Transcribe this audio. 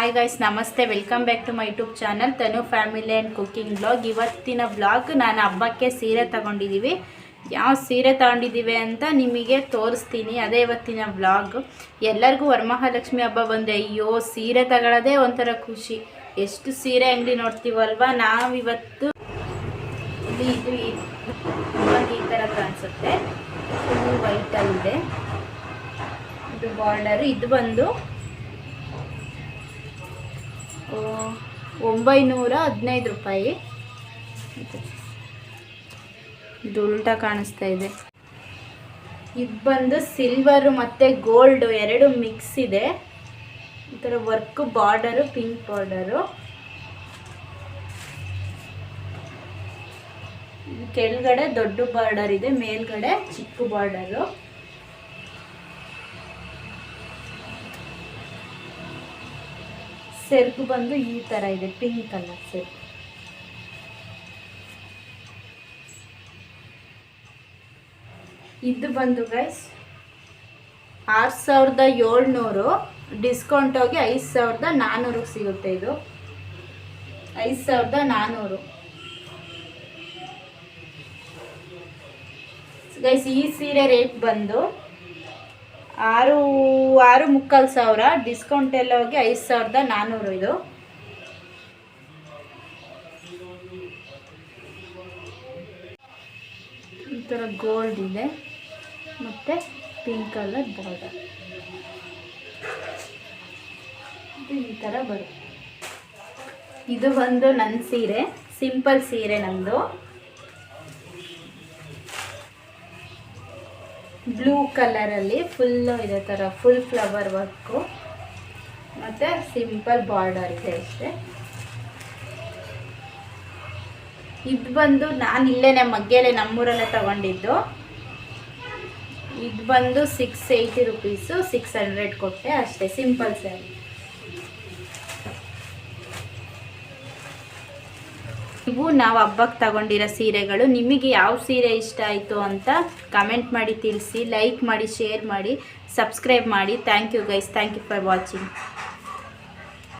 Hi guys ನಮಸ್ತೆ. Welcome back to my YouTube channel Tanu family and cooking blog ಇವತ್ತಿನ blog ನಾನು ಹಬ್ಬಕ್ಕೆ ಸೀರೆ ತಗೊಂಡಿದ್ದೀವಿ ಯಾವ ಸೀರೆ ತಗೊಂಡಿದ್ದೀವಿ ಅಂತ ನಿಮಗೆ ತೋರಿಸ್ತೀನಿ. ಅದೇ ಇವತ್ತಿನ ಬ್ಲಾಗ್ ಎಲ್ಲರಿಗೂ ವರಮಹಾಲಕ್ಷ್ಮಿ ಹಬ್ಬ ಬಂದೆ ಅಯ್ಯೋ, ಸೀರೆ ತಗೊಳ್ಳೋದೇ ಒಂಥರ ಖುಷಿ. ಎಷ್ಟು ಸೀರೆ ಅಂಗಡಿ ನೋಡ್ತೀವಲ್ವ? ನಾವಿವತ್ತು ಇದು ಈ- ಥರ ಕಾಣಿಸುತ್ತೆ. ವೈಟಲ್ಲಿದೆ ಇದು ಬಾರ್ಡರ್ ಇದು ಬಂದು ಒಂಬೈನೂರ ಹದಿನೈದು ರೂಪಾಯಿ. ಇದು ಕಾಣಿಸ್ತಾ ಇದೆ. ಇದು ಬಂದು ಸಿಲ್ವರು ಮತ್ತು ಗೋಲ್ಡು ಎರಡು ಮಿಕ್ಸ್ ಇದೆ. ಈ ಥರ ವರ್ಕ್ ಬಾರ್ಡರು ಪಿಂಕ್ ಬಾರ್ಡರು ಕೆಳಗಡೆ ದೊಡ್ಡ ಬಾರ್ಡರ್ ಇದೆ, ಮೇಲ್ಗಡೆ ಚಿಕ್ಕ ಬಾರ್ಡರು ಸೆರ್ಗು ಬಂದು ಈ ಥರ ಇದೆ, ಪಿಂಕ್ ಕಲರ್ ಸೆರ್ಗು. ಇದು ಬಂದು ಗೈಸ್ ಆರು ಸಾವಿರದ ಏಳ್ನೂರು ಡಿಸ್ಕೌಂಟ್ ಹೋಗಿ ಐದು ಸಾವಿರದ ನಾನ್ನೂರಿಗೆ ಸಿಗುತ್ತೆ ಇದು. ಐದು ಸಾವಿರದ ನಾನ್ನೂರು ಗೈಸ್ ಈ ಸೀರೆ ರೇಟ್ ಬಂದು ಆರು ಆರು ಮುಕ್ಕಾಲು ಸಾವಿರ. ಡಿಸ್ಕೌಂಟ್ ಎಲ್ಲ ಹೋಗಿ ಐದು ಸಾವಿರದ ನಾನ್ನೂರು ಇದು. ಈ ಥರ ಗೋಲ್ಡ್ ಇದೆ. ಮತ್ತು ಪಿಂಕ್ ಕಲರ್ ಬಾರ್ಡರ್ ಈ ಥರ ಬರುತ್ತೆ. ಇದು ಬಂದು ನನ್ನ ಸೀರೆ. ಸಿಂಪಲ್ ಸೀರೆ ನಮ್ಮದು ಬ್ಲೂ ಕಲರಲ್ಲಿ ಫುಲ್ಲು ಇದೇ ಥರ, ಫುಲ್ ಫ್ಲವರ್ ವರ್ಕು. ಮತ್ತು ಸಿಂಪಲ್ ಬಾರ್ಡರ್ ಇದೆ ಅಷ್ಟೇ. ಇದು ಬಂದು ನಾನು ಇಲ್ಲೇ ಮಗ್ಗೆಲೆ ನಮ್ಮೂರಲ್ಲೇ ತಗೊಂಡಿದ್ದು. ಇದು ಬಂದು six eighty rupees six hundred ಕೊಟ್ಟೆ ಅಷ್ಟೇ, ಸಿಂಪಲ್ ಸ್ಯಾರಿ. ಇವು ನಾವು ಹಬ್ಬಕ್ಕೆ ತಗೊಂಡಿರೋ ಸೀರೆಗಳು. ನಿಮಗೆ ಯಾವ ಸೀರೆ ಇಷ್ಟ ಆಯಿತು ಅಂತ ಕಮೆಂಟ್ ಮಾಡಿ ತಿಳಿಸಿ ಲೈಕ್ ಮಾಡಿ ಶೇರ್ ಮಾಡಿ ಸಬ್ಸ್ಕ್ರೈಬ್ ಮಾಡಿ. Thank you guys thank you for watching